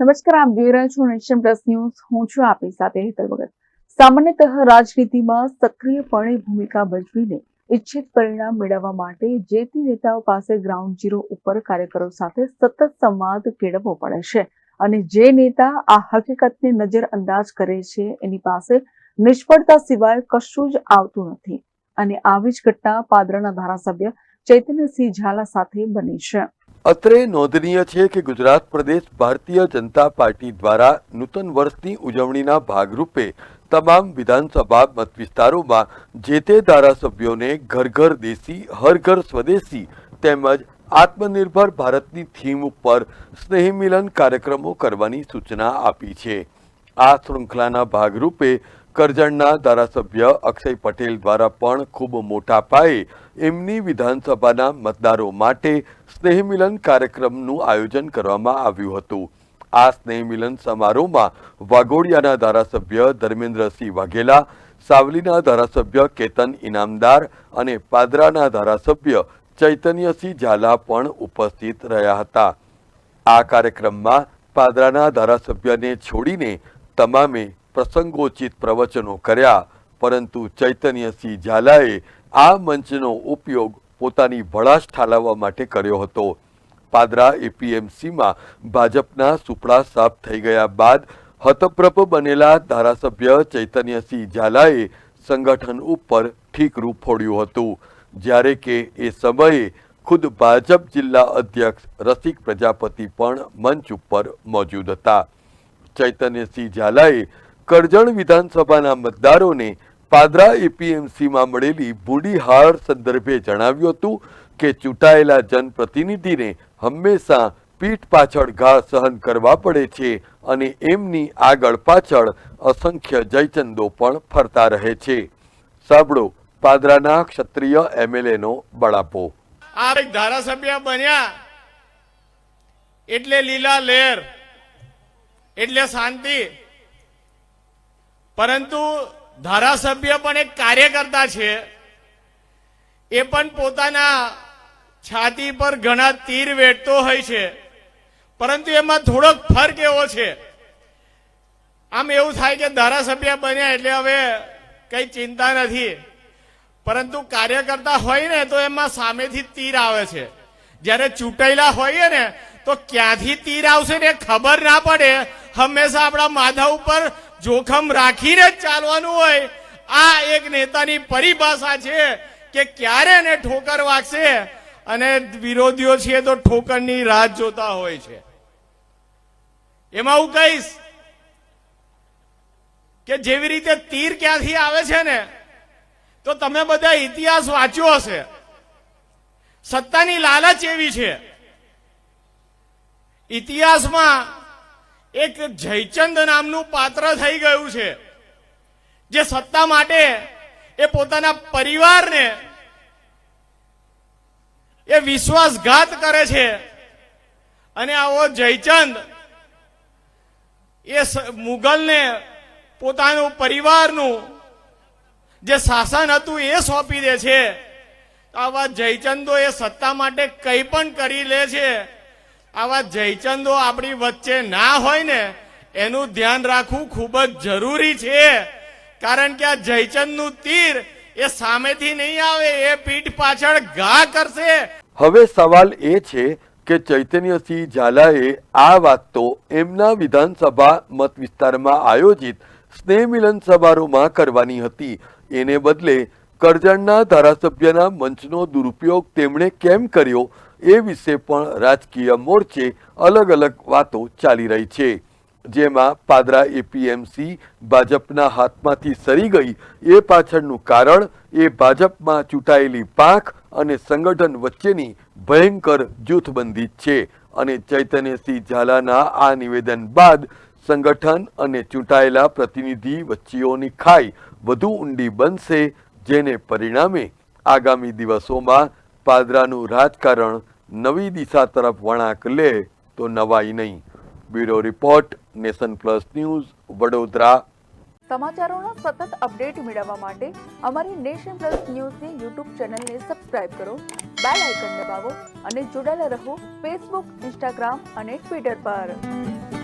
નમસ્કાર, આપ જોઈ રહ્યા છો નેશન પ્લસ ન્યૂઝ. હું છું આપની સાથે હેતલ ભગત. સામાન્યતઃ રાજનીતિમાં સક્રિયપણે ભૂમિકા ભજવીને ઇચ્છિત પરિણામ મેળવવા માટે જે તે નેતાઓ પાસે ગ્રાઉન્ડ ઝીરો ઉપર કાર્યકરો સાથે સતત સંવાદ કેળવવો પડે છે અને જે નેતા આ હકીકતને નજરઅંદાજ કરે છે એની પાસે નિષ્ફળતા સિવાય કશું જ આવતું નથી. અને આવી જ ઘટના પાદરાના ધારાસભ્ય ચૈતન્યસિંહ ઝાલા સાથે બની છે. અત્રે નોંધનીય છે કે ગુજરાત પ્રદેશ ભારતીય જનતા પાર્ટી દ્વારા નૂતન વર્ષની ઉજવણીના ભાગરૂપે તમામ વિધાનસભા મતવિસ્તારોમાં જે તે ધારાસભ્યોને ઘર ઘર દેશી હર ઘર સ્વદેશી તેમજ આત્મનિર્ભર ભારતની થીમ ઉપર સ્નેહમિલન કાર્યક્રમો કરવાની સૂચના આપી છે. આ શૃંખલાના ભાગરૂપે કરજણના ધારાસભ્ય અક્ષય પટેલ દ્વારા પણ ખૂબ મોટા પાયે એમની વિધાનસભાના મતદારો માટે સ્નેહમિલન કાર્યક્રમનું આયોજન કરવામાં આવ્યું હતું. આ સ્નેહમિલન સમારોહમાં વાઘોડિયાના ધારાસભ્ય ધર્મેન્દ્રસિંહ વાઘેલા, સાવલીના ધારાસભ્ય કેતન ઇનામદાર અને પાદરાના ધારાસભ્ય ચૈતન્યસિંહ ઝાલા પણ ઉપસ્થિત રહ્યા હતા. આ કાર્યક્રમમાં પાદરાના ધારાસભ્યને છોડીને તમામે પ્રસંગોચિત પ્રવચનો કર્યા, પરંતુ ચૈતન્યસિંહ ઝાલાએ આ મંચનો ઉપયોગ પોતાની ભડાશ ઠાલવવા માટે કર્યો હતો. પાદરા એપીએમસીમાં ભાજપના સુપડા સાફ થઈ ગયા બાદ હતપ્રભ બનેલા ધારાસભ્ય ચૈતન્યસિંહ ઝાલાએ સંગઠન ઉપર ઠીકરું ફોડ્યું હતું. જ્યારે કે એ સમયે ખુદ ભાજપ જિલ્લા અધ્યક્ષ રસિક પ્રજાપતિ પણ મંચ ઉપર મોજૂદ હતા. ચૈતન્યસિંહ ઝાલાએ કરજણ વિધાનસભાના મતદારોને પાદરા એપીએમસીમાં મળેલી બુડી હાર સંદર્ભે જણાવ્યું હતું કે ચૂંટાયેલા જનપ્રતિનિધિને હંમેશા પીઠ પાછળ ઘા સહન કરવા પડે છે અને એમની આગળ પાછળ અસંખ્ય જયચંદો પણ ફરતા રહે છે. સાંભળો પાદરાના ક્ષત્રિય એમએલએનો બળાપો. આ એક ધારાસભ્ય બન્યા એટલે લીલા લહેર, એટલે શાંતિ. પરંતુ ધારાસભ્ય પણ એક કાર્યકર્તા છે. એ પણ પોતાના છાતી પર ઘણા તીર વેઠતો હોય છે. પરંતુ એમાં થોડોક ફરક એવો છે. આમ એવું થાય કે ધારાસભ્ય બન્યા એટલે હવે કઈ ચિંતા નથી. પરંતુ કાર્યકર્તા હોય ને તો એમાં સામેથી તીર આવે છે. જ્યારે ચૂંટાયેલા હોઈએ ને તો ક્યાંથી તીર આવશે ને ખબર ના પડે. હંમેશા આપણા માથા ઉપર જોખમ રાખીને જ ચાલવાનું હોય, આ એક નેતાની પરિભાષા છે કે ક્યારે એને ઠોકર વાગશે અને વિરોધીઓ છીએ તો ઠોકરની રાહ જોતા હોય છે. એમાં હું કહીશ કે જેવી રીતે તીર ક્યાંથી આવે છે ને, તો તમે બધા ઇતિહાસ વાંચ્યો હશે. સત્તાની લાલચ એવી છે. ઇતિહાસમાં એક જયચંદ નામનું પાત્ર થઈ ગયું છે, જે સત્તા માટે એ પોતાના પરિવારને એ વિશ્વાસઘાત કરે છે. અને આવો જયચંદ એ મુગલને પોતાનું પરિવારનું જે શાસન હતું એ સોંપી દે છે. આવા જયચંદો એ સત્તા માટે કંઈ પણ કરી લે છે. આવા જયચંદો આપણી વચ્ચે ના હોય ને, એનું ધ્યાન રાખવું ખૂબ જ જરૂરી છે. કારણ કે આ જયચંદનું તીર એ સામેથી નહીં આવે, એ પીઠ પાછળ ઘા કરશે. હવે સવાલ એ છે કે ચૈતન્યસિંહ ઝાલાએ આ વાત તો એમના વિધાનસભા મત વિસ્તારમાં આયોજિત સ્નેહ મિલન સમારોહમાં કરવાની હતી. એને બદલે કરજણના ધારાસભ્યના મંચનો દુરુપયોગ તેમણે કેમ કર્યો એ વિશે પણ રાજકીય મોરચે અલગ અલગ વાતો ચાલી રહી છે. જેમાં પાદરા એપીએમસી ભાજપના હાથમાંથી સરી ગઈ એ પાછળનું કારણ એ ભાજપમાં ચૂંટાયેલી પાંખ અને સંગઠન વચ્ચેની ભયંકર જૂથબંધી છે અને ચૈતન્યસિંહ ઝાલાના આ નિવેદન બાદ સંગઠન અને ચૂંટાયેલા પ્રતિનિધિ વચ્ચેઓની ખાઈ વધુ ઊંડી બનશે જેને પરિણામે આગામી દિવસોમાં પાદરાનું રાજકારણ નવી દિશા તરફ વળાંક લે તો નવાઈ નહીં. Bureau report, nation plus news, Vadodara. સમાચારોના સતત અપડેટ મેળવવા માટે અમારી નેશન પ્લસ ન્યૂઝની યુટ્યુબ ચેનલને સબસ્ક્રાઇબ કરો, બેલ આઇકન દબાવો અને જોડાયેલા રહો ફેસબુક, ઇન્સ્ટાગ્રામ અને ટ્વિટર પર.